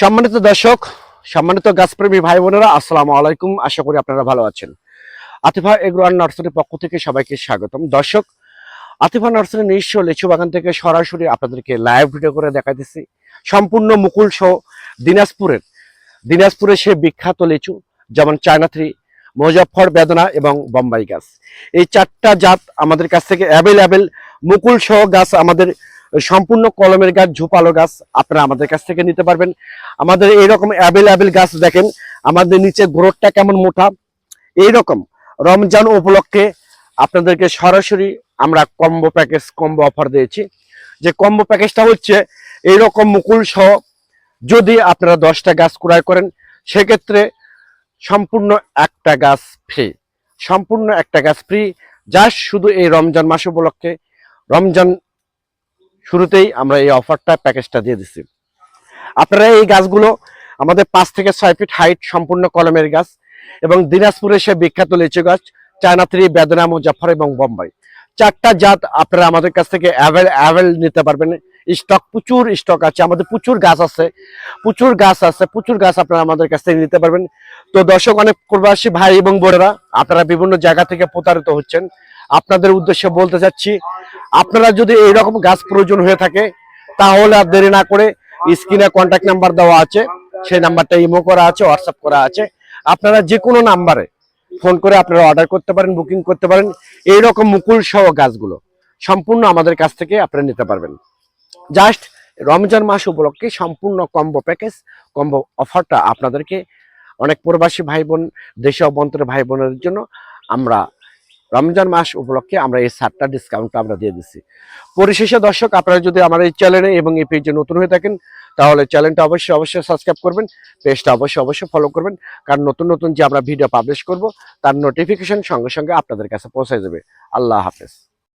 সম্মানিত দর্শক, সম্মানিত গাছপ্রেমী ভাই বোনেরা আসসালামু আলাইকুম। আশা করি আপনারা ভালো আছেন। আতিফা এগ্রোয়ার নার্সারির পক্ষ থেকে সবাইকে স্বাগতম। দর্শক, আতিফা নার্সারি নিজস্ব লিচু বাগান থেকে সরাসরি আপনাদেরকে লাইভ ভিডিও করে দেখাইতেছি। সম্পূর্ণ মুকুল সহ দিনাজপুরের দিনাজপুরের সে বিখ্যাত লিচু, যেমন চায়না থ্রি, মুজফ্ফর বেদনা এবং বোম্বাই গাছ। এই চারটা জাত আমাদের কাছ থেকে অ্যাভেলেবেল মুকুল সহ গাছ আমাদের সম্পূর্ণ কলমের গাছ, ঝোপালো গাছ আপনারা আমাদের কাছ থেকে নিতে পারবেন। আমাদের এইরকম অ্যাভেলেবেল গাছ দেখেন, আমাদের নিচে গ্রোথটা কেমন মোটা। এইরকম রমজান উপলক্ষে আপনাদেরকে সরাসরি আমরা কম্বো প্যাকেজ কম্বো অফার দিয়েছি। যে কম্বো প্যাকেজটা হচ্ছে এইরকম মুকুল সহ যদি আপনারা দশটা গাছ ক্রয় করেন, সেক্ষেত্রে সম্পূর্ণ একটা গাছ ফ্রি সম্পূর্ণ একটা গাছ ফ্রি জাস্ট শুধু এই রমজান মাস উপলক্ষে। রমজান শুরুতেই আমরা এই অফারটা প্যাকেজটা দিয়ে দিচ্ছি আপনারা এই গাছগুলো আমাদের পাঁচ থেকে ছয় ফিট হাইট সম্পূর্ণ কলমের গাছ এবং দিনাজপুরের সে বিখ্যাত লিচু গাছ, চায়না থ্রি, বেদনা মুজাফর এবং বোম্বাই। চারটা জাত আপনারা আমাদের কাছ থেকে অ্যাভেল অ্যাভেল নিতে পারবেন। স্টক, প্রচুর স্টক আছে। আমাদের প্রচুর গাছ আছে। প্রচুর গাছ আছে। প্রচুর গাছ আপনারা আমাদের কাছ থেকে নিতে পারবেন। তো দর্শক, অনেক প্রবাসী ভাই এবং বোনেরা, আপনারা বিভিন্ন জায়গা থেকে প্রতারিত হচ্ছেন। আপনাদের উদ্দেশ্যে বলতে চাচ্ছি আপনারা যদি এইরকম গাছ প্রয়োজন হয়ে থাকে, তাহলে আর দেরি না করে স্ক্রিনে কন্ট্যাক্ট নাম্বার দেওয়া আছে, সেই নাম্বারটা ইমো করা আছে হোয়াটসঅ্যাপ করা আছে। আপনারা যে কোনো নাম্বারে ফোন করে আপনারা অর্ডার করতে পারেন বুকিং করতে পারেন, এইরকম মুকুল সহ গাছগুলো সম্পূর্ণ আমাদের কাছ থেকে আপনারা নিতে পারবেন। জাস্ট রমজান মাস উপলক্ষে সম্পূর্ণ কম্বো প্যাকেজ কম্বো অফারটা আপনাদেরকে অনেক প্রবাসী ভাই বোন দেশে অভ্যন্তরে ভাই বোনের জন্য আমরা রমজান মাস উপলক্ষে আমরা এই সারটা ডিসকাউন্টটা আমরা দিয়ে দিচ্ছি পরিশেষে দর্শক, আপনারা যদি আমার এই চ্যানেলে এবং এই পেজে নতুন হয়ে থাকেন, তাহলে চ্যানেলটা অবশ্যই অবশ্যই সাবস্ক্রাইব করবেন পেজটা অবশ্যই অবশ্যই ফলো করবেন, কারণ নতুন নতুন যে আমরা ভিডিও পাবলিশ করব, তার নোটিফিকেশন সঙ্গে সঙ্গে আপনাদের কাছে পৌঁছে যাবে। আল্লাহ হাফেজ।